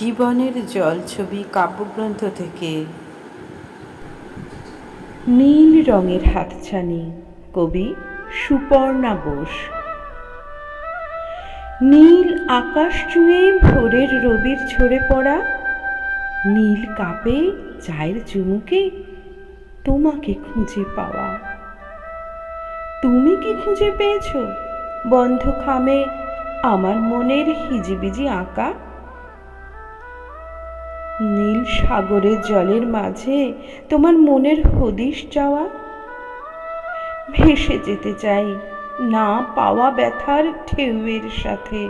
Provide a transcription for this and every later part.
জীবনের জল ছবি কাব্যগ্রন্থ থেকে। নীল রঙের হাতছানি, কবি সুপর্ণা বোস। নীল আকাশ চুয়ে ভোরের রবির ঝরে পড়া, নীল কাপে চায়ের চুমুকে তোমাকে খুঁজে পাওয়া। তুমি কি খুঁজে পেয়েছ? বন্ধ খামে আমার মনের হিজিবিজি আঁকা সাগরের জলের মাঝে তোমার মনের হদিশ চাওয়া ভেসে যেতে চাই না পাওয়া ব্যথার ঢেউয়ের সাথে।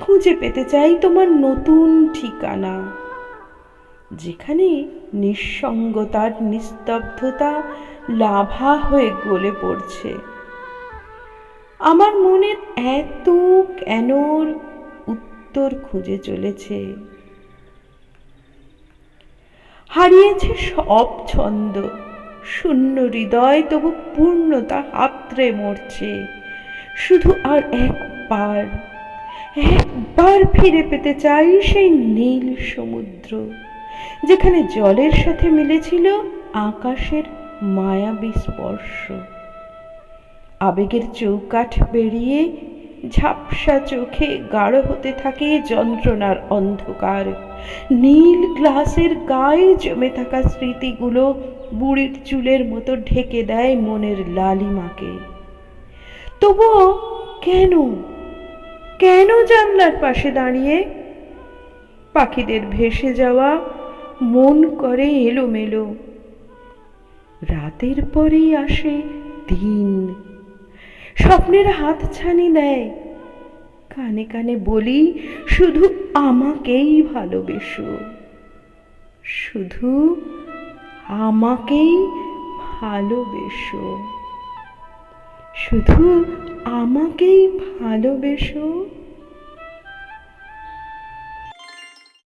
খুঁজে পেতে চাই তোমার নতুন ঠিকানা। যেখানে নিঃসঙ্গতার নিস্তব্ধতা লাভা হয়ে গলে পড়ছে। আমার মনের এত কেনর উত্তর খুঁজে চলেছে। হারিয়েছে সব ছন্দ। শূন্য হৃদয় তবু পূর্ণতা হাতড়ে মরছে। শুধু আর একবার একবার ফিরে পেতে চাই সেই নীল সমুদ্র, যেখানে জলের সাথে মিলেছিল আকাশের মায়াবী স্পর্শ। আবেগের চৌকাঠ বেরিয়ে ঝাপসা চোখে গাঢ় হতে থাকে যন্ত্রণার অন্ধকার। নীল গ্লাসের গায়ে জমে থাকা স্মৃতিগুলো বুড়ির চুলের মতো ঢেকে দেয় মনের লালিমাকে। তবুও কেন? কেন জানলার পাশে দাঁড়িয়ে? পাখিদের ভেসে যাওয়া মন করে এলোমেলো। রাতের পরেই আসে দিন। স্বপ্নের হাত ছানি দেয়। কানে কানে বলি, শুধু আমাকেই ভালোবেসো। শুধু আমাকেই ভালোবেসো। শুধু আমাকেই ভালোবেসো।